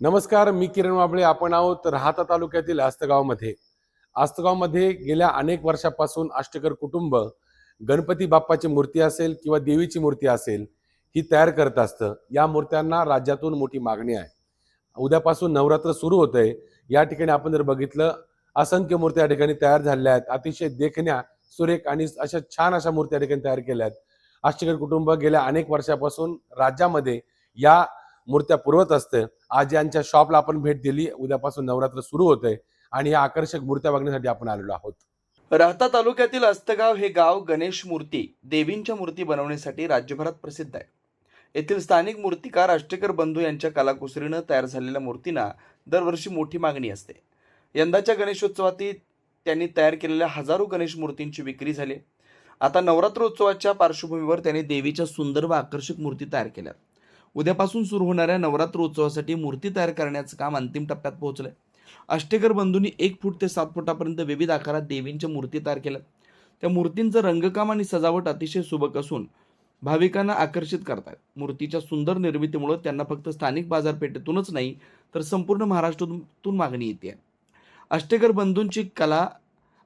नमस्कार मी किरण वाबळे. आपण आहोत राहता तालुक्यातील आस्तगावमध्ये. आस्तगावमध्ये गेल्या अनेक वर्षापासून आष्टेकर कुटुंब गणपती बाप्पाची मूर्ती असेल किंवा देवीची मूर्ती असेल ही तयार करत असतं. या मूर्त्यांना राज्यातून मोठी मागणी आहे. उद्यापासून नवरात्र सुरू होत आहे या ठिकाणी आपण जर बघितलं असंख्य मूर्त्या या ठिकाणी तयार झालेल्या आहेत. अतिशय देखण्या सुरेख आणि अशा छान अशा मूर्त्या या ठिकाणी तयार केल्या आहेत. आष्टेकर कुटुंब गेल्या अनेक वर्षापासून राज्यामध्ये या मूर्त्या पुरवत असते. आज यांच्या शॉपला आपण भेट दिली. उद्यापासून नवरात्र सुरू होते. आणि या आकर्षक मूर्त्या बघण्यासाठी आपण आलेलो आहोत. राहता तालुक्यातील अस्तगाव हे गाव गणेश मूर्ती देवींच्या मूर्ती बनवण्यासाठी राज्यभरात प्रसिद्ध आहे. येथील स्थानिक मूर्तिकार अष्टेकर बंधू यांच्या कलाकुसरीनं तयार झालेल्या मूर्तींना दरवर्षी मोठी मागणी असते. यंदाच्या गणेशोत्सवातील त्यांनी तयार केलेल्या हजारो गणेश मूर्तींची विक्री झाली. आता नवरात्रोत्सवाच्या पार्श्वभूमीवर त्यांनी देवीच्या सुंदर व आकर्षक मूर्ती तयार केल्या उद्यापासून सुरू होणाऱ्या नवरात्र उत्सवासाठी मूर्ती तयार करण्याचं काम अंतिम टप्प्यात पोहोचलंय. अष्टेकर बंधूंनी एक फूट ते सात फुटापर्यंत विविध आकारात देवींच्या मूर्ती तयार केल्या त्या मूर्तींचं रंगकाम आणि सजावट अतिशय सुबक असून भाविकांना आकर्षित करतात मूर्तीच्या सुंदर निर्मितीमुळे त्यांना फक्त स्थानिक बाजारपेठेतूनच नाही तर संपूर्ण महाराष्ट्रातून मागणी येते. अष्टेकर बंधूंची कला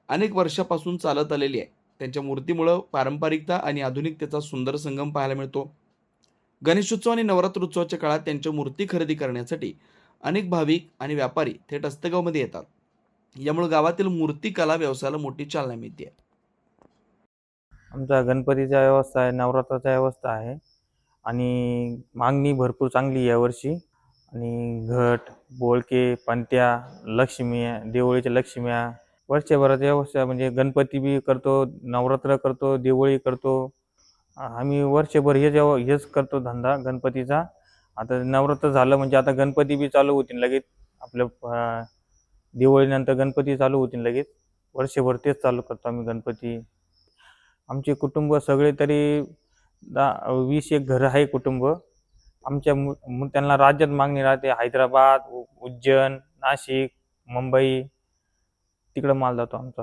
अनेक वर्षापासून चालत आलेली आहे. त्यांच्या मूर्तीमुळं पारंपरिकता आणि आधुनिकतेचा सुंदर संगम पाहायला मिळतो. गणेशोत्सव आणि नवरात्रोत्सवाच्या काळात त्यांच्या मूर्ती खरेदी करण्यासाठी अनेक भाविक आणि व्यापारी थेट अस्तगावमध्ये येतात. यामुळे गावातील मूर्ती कला व्यवसायाला मोठी चालना मिळते. आमचा गणपतीचा व्यवस्था आहे नवरात्राचा व्यवस्था आहे. आणि मागणी भरपूर चांगली आहे यावर्षी. आणि घट बोळके पंत्या लक्ष्मी देवळीच्या लक्ष्म्या वर्षभराच्या व्यवस्था म्हणजे गणपती बी करतो नवरात्र करतो दिवाळी करतो. आम्ही वर्षभर हेच जेव्हा हेच करतो धंदा गणपतीचा आता नवरात्र झालं म्हणजे आता गणपती बी चालू होतील लगेच. आपल्या दिवाळीनंतर गणपती चालू होतील लगेच. वर्षभर तेच चालू करतो आम्ही गणपती. आमचे कुटुंब सगळे तरी दा वीस एक घर आहे कुटुंब. आमच्या मु त्यांना राज्यात मागणी राहते. हैदराबाद उ- उज्जैन नाशिक मुंबई. तिकडं माल जातो आमचा.